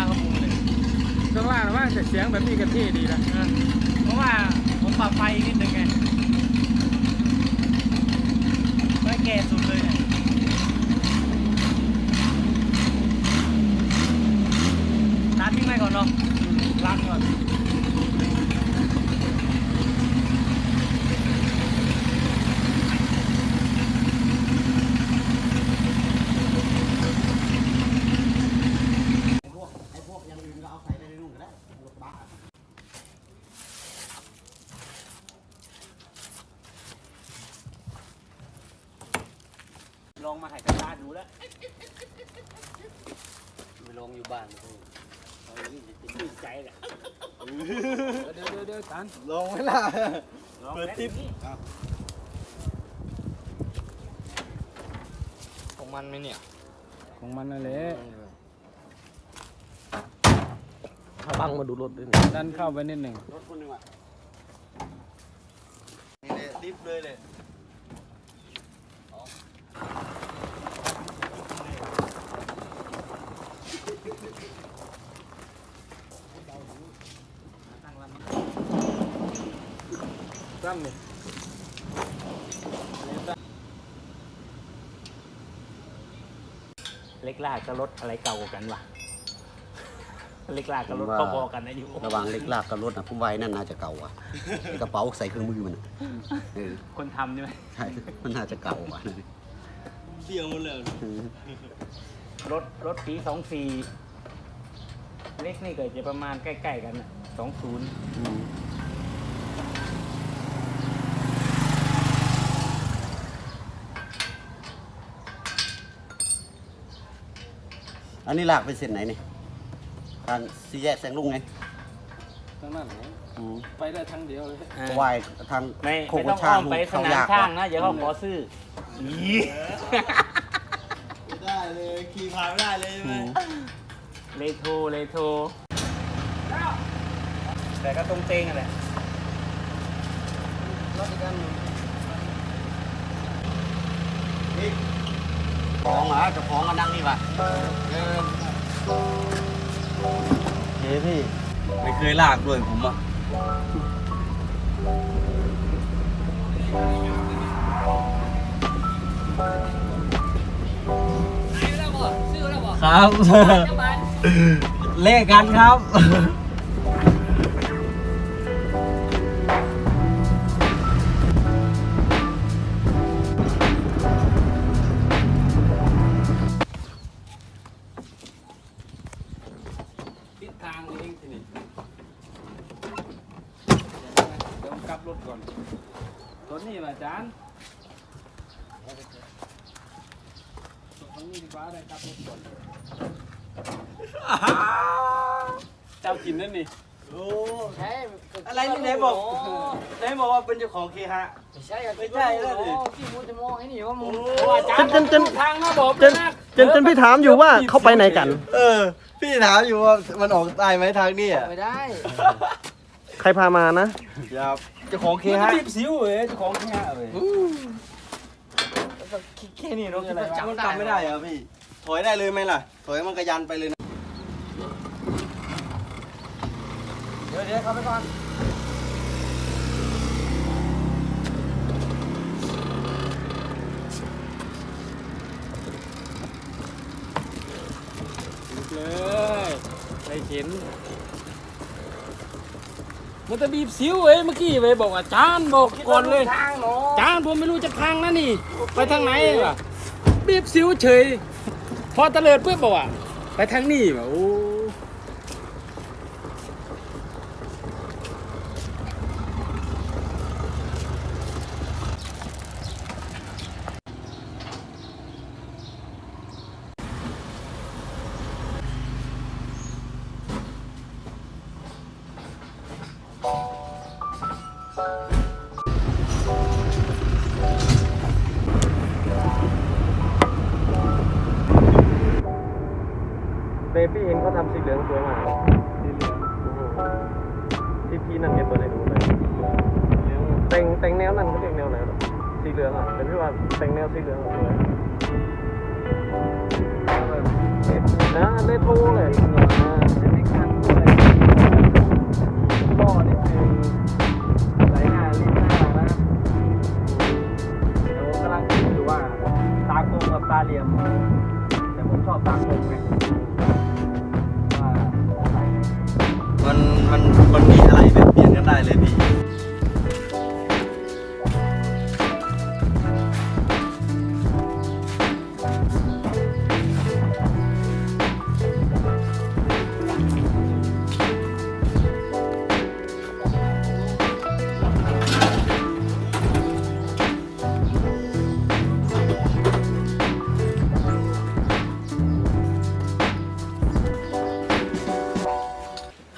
ะข้างล่างเขาปรุงเลยช่วงล่างนะว่าแต่เสียงแบบนี้ก็เท่ดีนะเออเพราะว่าผมปรับไฟอีกนิดนึงไงไม่แก่สุดเลยเนี่ยตัดทิ้งไปก่อนเนาะล้างก่อน ไอ้พวกไอ้พวกอย่างอื่นก็เอาใส่ไปในนู่นก็ได้รถบัสอะ ลองมาถ่ายกระดาษดูแล้ว ไปลงอยู่ บ้านกูเอาอย่างนี้จะชื่นใจแหละเดี๋ยวเดี๋ยวเดี๋ยวตันลงไหมล่ะลองเปิดแล้วติ๊บนี่ของมันไหมเนี่ย ของมันนั่นแหละถ้าบังมาดูรถด้วยดันเข้าไปนิดหนึ่งรถคนหนึ่งอะนี่เลยดิฟเลยเลย ตั้มนี่เล็กลากกับรถอะไรเก่ากว่ากันวะเล็กลากกับรถพอๆกันนะอยู่ระหว่างเล็กลากกับรถนะผมไว้นั่นน่าจะเก่าอะไอ้กระเป๋าใส่เครื่องมือมันอะเออคนทำใช่ไหมใช่มันน่าจะเก่าอะเสี่ยวหมดเลยเออรถรถปีสองสี่เล็กนี่เกิดจะประมาณใกล้ๆกันสองศูนย์ อืม อันนี้ลากไปเส้นไหนนี่ทางสี่แยกแสงลุงไงทั้งนั้นเหรออืมไปได้ทั้งเดียวเลยเพราะว่าทางไม่โคไม่กต้องช่าอ้งอมไปสเขานามยากช่างกว่นะเดี๋ยวเขาขอซื้ออีได้เลยขี่ผ่านไม่ได้เลยใช่ไหมเลโทรเลโทรแต่ก็ตรงเตงอะแหละ ของเหรอเจ้าของก็นั่งนี่ว่ะเฮ้พี่ ไม่เคยลากด้วยผมอะครับ เลขกันครับ นนั่นนี่โอ้อะไรนี่ไหนบอกไหนบอกว่าเป็นเจ้าของเคหะไม่ใช่อะไม่ใช่แล้วดิพี่มูจะมองไอ้นี่ว่ามึงจนจนจนทางนะบอกจนจนจนพี่ถามอยู่ว่าเขาไปไหนกัน เออ พี่ถามอยู่ว่ามันออกได้ไหมทางนี้อะไม่ได้ ใครพามานะครับเจ้าของเคมันหะรีบสิวเว้ยเจ้าของแค่เว้ยแค่นี้เนาะมันจำไม่ได้เหรอพี่ถอยได้เลยไหมล่ะถอยมันกระยันไปเลยนะ เดี๋ยวเดี๋ยวเข้าไปก่อนเลยไปเข็นมันจะบีบสิวเว้ยเมื่อกี้เว้ยบอกว่าจานบอกก่อนเลยทางเนาะจานผมไม่รู้จะทางนะนี่ ไปทางไหนวะบีบสิวเฉย พอตะเลิดเพื่อบอกว่าไปทางนี้วะโอ้ สีเหลืองสวยมากสีเหลืองที่พี่นั่นเก็บตัวไหนดูเลยแต่งแต่งแนวนั่นเขาเรียกแนวไหนหรอสีเหลืองอะเป็นที่ว่าแต่งแนวสีเหลืองสวยนะเลทเลยเป็นในคันด้ยบ่อนิดนึงไหลห้าลิ้ห้านะแต่ผมกำลังคิดยว่าตากลกับตาเหลี่ยม แต่ผมชอบตากลมไง ได้เลยพี่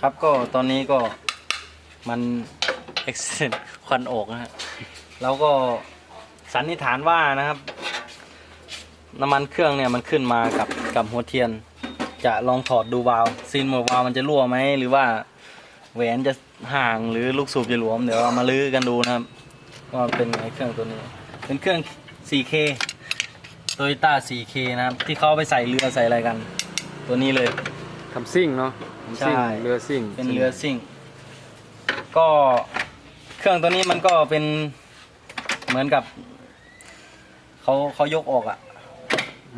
ครับก็ตอนนี้ก็ มันเอ็กซิควันออกนะฮะแล้วก็สันนิษฐานว่านะครับ น้ำมันเครื่องเนี่ยมันขึ้นมากับกับหัวเทียน จะลองถอดดูวาล์วซีนหมดวาล์วมันจะรั่วไหมหรือว่าแหวนจะห่างหรือลูกสูบจะหลวมเดี๋ยวเรามาลื้อกันดูนะครับว่าเป็นไงเครื่องตัวนี้ เป็นเครื่อง 4K Toyota 4K นะครับ ที่เขาเอาไปใส่เรือใส่อะไรกัน ตัวนี้เลยทำซิ่งเนาะทำซิ่งใช่ เรือซิ่งเป็นเรือซิ่ง ก็เครื่องตัวนี้มันก็เป็นเหมือนกับเขาเขายกออกอะ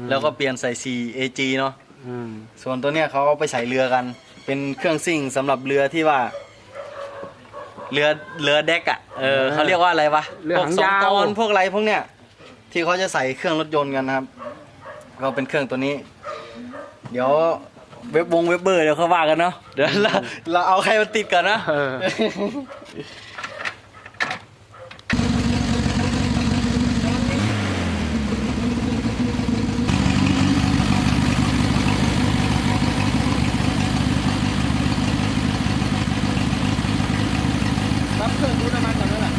แล้วก็เปลี่ยนใส่ 4AG เนาะอืมส่วนตัวเนี้ยเขาเอาไปใส่เรือกัน เป็นเครื่องซิ่งสำหรับเรือที่ว่า เรือเรือเด็กอะเออเขาเรียกว่าอะไรวะเรือพวกหางสองยาว ตอนพวกอะไรพวกเนี้ยที่เขาจะใส่เครื่องรถยนต์กันนะครับ ก็เป็นเครื่องตัวนี้ เดี๋ยว เว็บวงเว็บเบอร์เดี๋ยวเขาว่ากันเนาะเดี๋ยวเราเราเอาใครมาติดกันนะ เออ รับเครื่องดูน้ำมันก่อนนั่นแหละ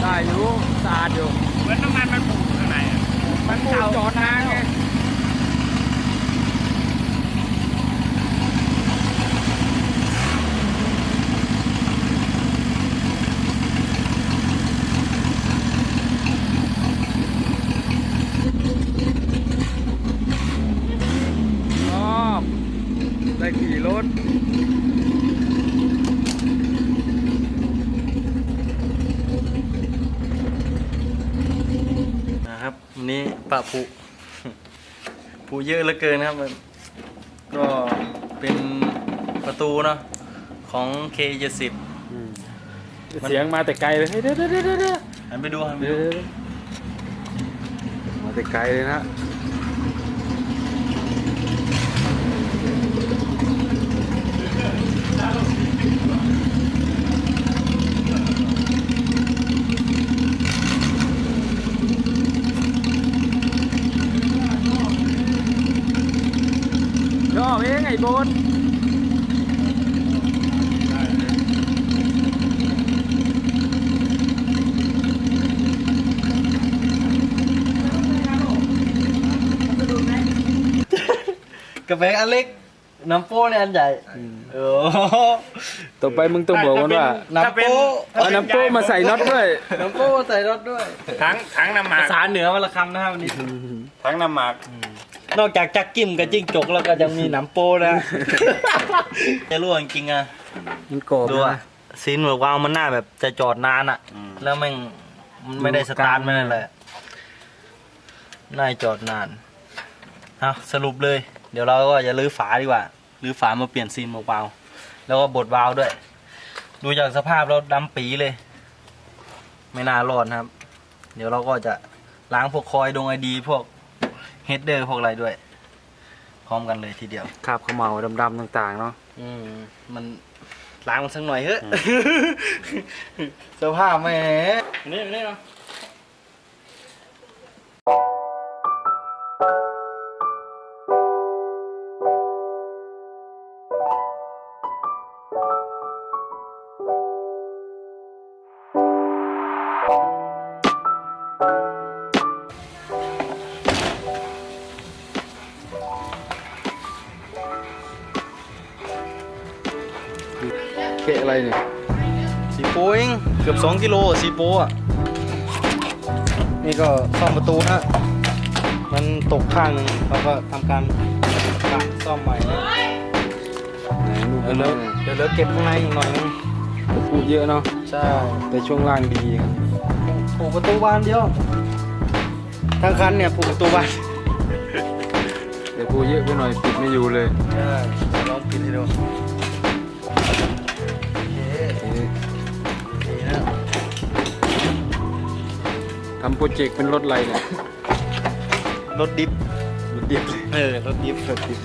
ได้อยู่สะอาดอยู่ เหมือนน้ำมันมันปูข้างในอะ มันปูจอดนานไง ชอบได้ขี่รถ นะครับวันนี้ ปะผูผูเยอะเหลือเกินนะครับ ก็เป็นประตูเนาะของ K70 เสียงมาแต่ไกลเลยเฮ้ยเดี๋ยวเดี๋ยวเดี๋ยวเดี๋ยวหันไปดูหันไปเดี๋ยวดูเดี๋ยวมาแต่ไกลเลยนะ ช อบเองไอ้บนกระแบงอันเล็ก น้ำโป้เนี่ยอันใหญ่เออต่อไปมึงต้องบอกมันว่าน้ำโป้เอาน้ำโป้มาใส่น็อตด้วย น้ำโป้ใส่รถด้วย ทั้งทั้งน้ำหมัภากษาเหนือวันละคำนะครับวันนี้ทั้งน้ำหมัก นอกจากจักกิ้มกับจิ้งจกแล้วก็ยังมีหนำโป้นะ จะรู้จริงๆอะมันกรอบดูอะนะ ซีนหัววามันหน้าแบบจะจอดนานอะแล้วแม่งมันไม่ได้สตาร์ทไม่ได้เลยน่าจะจอดนานเอาสรุปเลย เดี๋ยวเราก็จะรื้อฝาดีกว่ารื้อฝามาเปลี่ยนซีนหัววาวแล้วก็บดวาวด้วย ดูจากสภาพแล้วดำปีเลย ไม่น่ารอดนะครับ เดี๋ยวเราก็จะล้างพวกคอยดงไอดี พวก เฮดเดอร์พวกอะไรด้วย พร้อมกันเลยทีเดียว คราบเขมเหลาดำๆต่างๆเนาะ อืมมันล้างมันสักหน่อยเฮ้ยสภาพไม่นี่นี่เนาะ กะอะไรเนี่ยสีโปเองเกือบ 2 กิโลสีโปอะนี่ก็ซ่อมประตูฮะมันตกข้างหนึงเราก็ทำการปะซ่อมใหม่นะไหนลูกเดี๋ยวเหลือเดี๋ยวเหลือเก็บข้างในอีกหน่อยนึงพูดเยอะเนาะใช่แต่ช่วงล่างดีครับปลูกประตูบานเดียวทั้งคันเนี่ยปลูกประตูบานแต่พูดเยอะไปหน่อยปิดไม่อยู่เลยใช่ลองปิดให้ดู ทำโปรเจกต์เป็นรถอะไรเนี่ย รถดิฟรถดิบเออ รถดิฟรถดิฟ